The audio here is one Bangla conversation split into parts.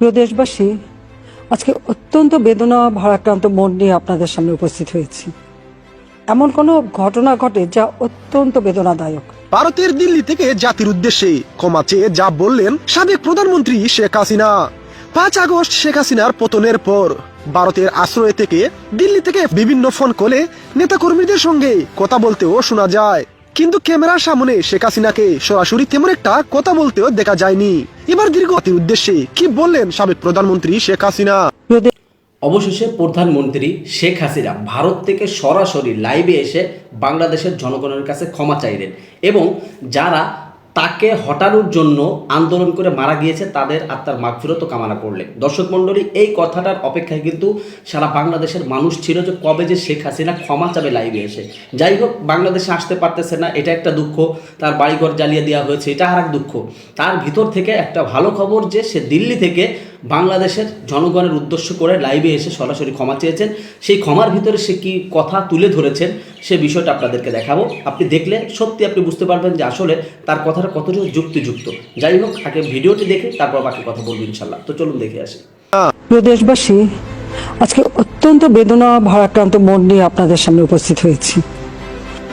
প্রিয় দেশবাসী, আজকে অত্যন্ত বেদনা ভারাক্রান্ত মন নিয়ে আপনাদের সামনে উপস্থিত হয়েছি। এমন কোনো ঘটনা ঘটে যা অত্যন্ত বেদনাদায়ক। ভারতের দিল্লি থেকে জাতির উদ্দেশ্যে ক্ষমা চেয়ে যা বললেন সাবেক প্রধানমন্ত্রী শেখ হাসিনা। পাঁচ আগস্ট শেখ হাসিনার পতনের পর ভারতের আশ্রয় থেকে দিল্লি থেকে বিভিন্ন ফোন কলে নেতাকর্মীদের সঙ্গে কথা বলতেও শোনা যায়। কিন্তু ক্যামেরার সামনে শেখ হাসিনাকে সরাসরি তেমন একটা কথা বলতেও দেখা যায়নি। এবার দীর্ঘ জাতির উদ্দেশ্যে কি বললেন সাবেক প্রধানমন্ত্রী শেখ হাসিনা? অবশেষে প্রধানমন্ত্রী শেখ হাসিনা ভারত থেকে সরাসরি লাইভে এসে বাংলাদেশের জনগণের কাছে ক্ষমা চাইলেন এবং যারা তাকে হটানোর জন্য আন্দোলন করে মারা গিয়েছে তাদের আত্মার মাগফিরত কামনা করলেন দর্শক মণ্ডলী, এই কথাটার অপেক্ষায় কিন্তু সারা বাংলাদেশের মানুষ ছিল যে কবে যে শেখ হাসিনা ক্ষমা চাবে লাইভে এসে। যাই হোক, বাংলাদেশে আসতে পারতেছে না, এটা একটা দুঃখ। তার বাড়িঘর জ্বালিয়ে দেওয়া হয়েছে, এটা আর এক দুঃখ। তার ভিতর থেকে একটা ভালো খবর যে সে দিল্লি থেকে বাংলাদেশের জনগণের উদ্দেশ্য করে লাইভে এসে সরাসরি ক্ষমা চেয়েছেন। সেই ক্ষমার ভিতরে সে কি কথা তুলে ধরেছেন, সে বিষয়টা আপনাদেরকে দেখাবো। আপনি দেখলে সত্যি আপনি বুঝতে পারবেন যে আসলে তার কথাটা কতটুকু যুক্তিযুক্ত। যাই হোক, আগে ভিডিওটি দেখে তারপর বাকি কথা বলব ইনশাল্লাহ তো চলুন দেখে আসি। দেশবাসী, আজকে অত্যন্ত বেদনা, ভারাক্রান্ত মন নিয়ে আপনাদের সামনে উপস্থিত হয়েছি।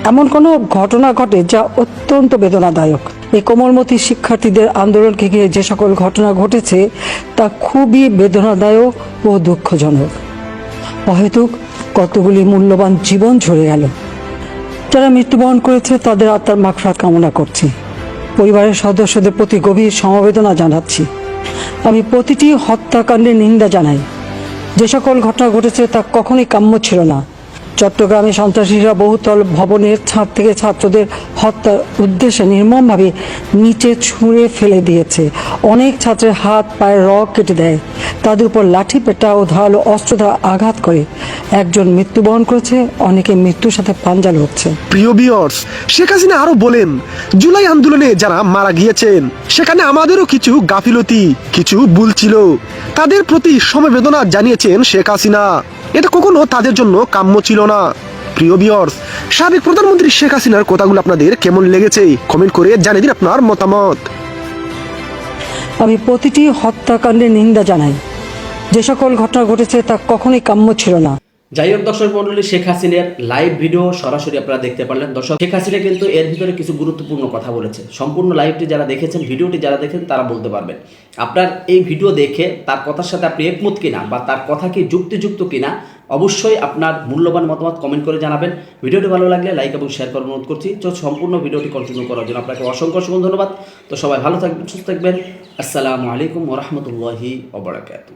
এমন কোনো ঘটনা ঘটে যা অত্যন্ত বেদনাদায়ক। এই কোমলমতি শিক্ষার্থীদের আন্দোলনকে ঘিরে যে সকল ঘটনা ঘটেছে, তা খুবই বেদনাদায়ক ও দুঃখজনক। অহেতুক কতগুলি মূল্যবান জীবন ঝরে গেল। যারা মৃত্যুবরণ করেছে, তাদের আত্মার মাগফিরাত কামনা করছি। পরিবারের সদস্যদের প্রতি গভীর সমবেদনা জানাচ্ছি। আমি প্রতিটি হত্যাকাণ্ডের নিন্দা জানাই। যে সকল ঘটনা ঘটেছে, তা কখনোই কাম্য ছিল না। চট্টগ্রামে সন্ত্রাসীরা বহুতল ভবনের ছাদ থেকে ছাত্রদের হত্যার উদ্দেশ্যে নির্মমভাবে নিচে ছুঁড়ে ফেলে দিয়েছে। অনেক ছাত্রের হাত পায়ে রগ কেটে দেয়। তাদের উপর লাঠি, পেটা ও ধারালো অস্ত্র দ্বারা আঘাত করে। একজন মৃত্যুবরণ করেছে, অনেকে মৃত্যুর সাথে পাঞ্জা লড়ছে। প্রিয় বিয়র্স শেখ হাসিনা আরও বলেন, জুলাই আন্দোলনে যারা মারা গিয়েছেন, সেখানে আমাদেরও কিছু গাফিলতি, কিছু ভুল ছিল। তাদের প্রতি সমবেদনা জানিয়েছেন শেখ হাসিনা। এটা কখনো তাদের জন্য কাম্য ছিল না। প্রিয় বিয়র্স সাবেক প্রধানমন্ত্রী শেখ হাসিনার কথাগুলো আপনাদের কেমন লেগেছে? কমেন্ট করে জানিয়ে দিন আপনার মতামত। আমি প্রতিটি হত্যাকাণ্ডের নিন্দা জানাই। যে সকল ঘটনা ঘটেছে তা কখনোই কাম্য ছিল না। যাই হোক দর্শক মন্ডলী শেখ হাসিনার লাইভ ভিডিও সরাসরি আপনারা দেখতে পারলেন। দর্শক, শেখ হাসিনা কিন্তু এর ভিতরে কিছু গুরুত্বপূর্ণ কথা বলেছে সম্পূর্ণ লাইভটি যারা দেখেছেন, ভিডিওটি যারা দেখেন, তারা বলতে পারবেন। আপনার এই ভিডিও দেখে তার কথার সাথে আপনি একমত কিনা বা তার কথা কি যুক্তিযুক্ত কিনা, অবশ্যই আপনার মূল্যবান মতামত কমেন্ট করে জানাবেন। ভিডিওটি ভালো লাগলে লাইক এবং শেয়ার করার অনুরোধ করছি। তো সম্পূর্ণ ভিডিওটি কন্টিনিউ করার জন্য আপনাকে অসংখ্য অসংখ্য ধন্যবাদ। তো সবাই ভালো থাকবেন, সুস্থ থাকবেন। আসসালামু আলাইকুম ওরহমতুল্লাহি ওবরাকাতু